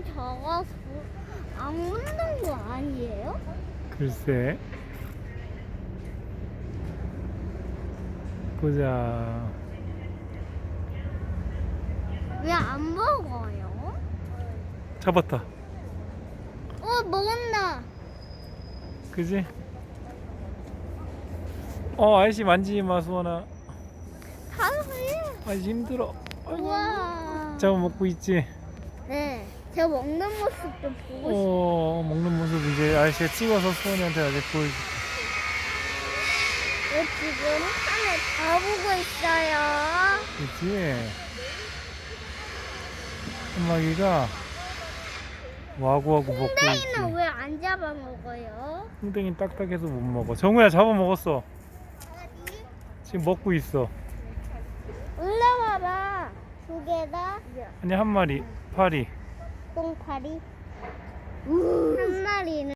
너무 작아서 안 먹는 거 아니에요? 글쎄. 보자. 왜 안 먹어요? 잡았다. 어 먹었나? 그지? 어, 아저씨 만지지 마, 수원아. 하루에 아저씨 힘들어. 우와. 잡아 먹고 있지? 네. 저 먹는 모습 좀 보고 싶어요. 어, 먹는 모습 이제 아저씨가 찍어서 수원이한테 아직 보여줄게. 지금 하늘 다 보고 있어요. 그치? 한마리가 와구와구 먹고 있지. 왜안 잡아 먹어요? 홍댕이 딱딱해서 못 먹어. 정우야 잡아먹었어. 지금 먹고 있어. 올라와봐. 두 개다. 아니 한 마리 파리. 똥파리. 한 마리는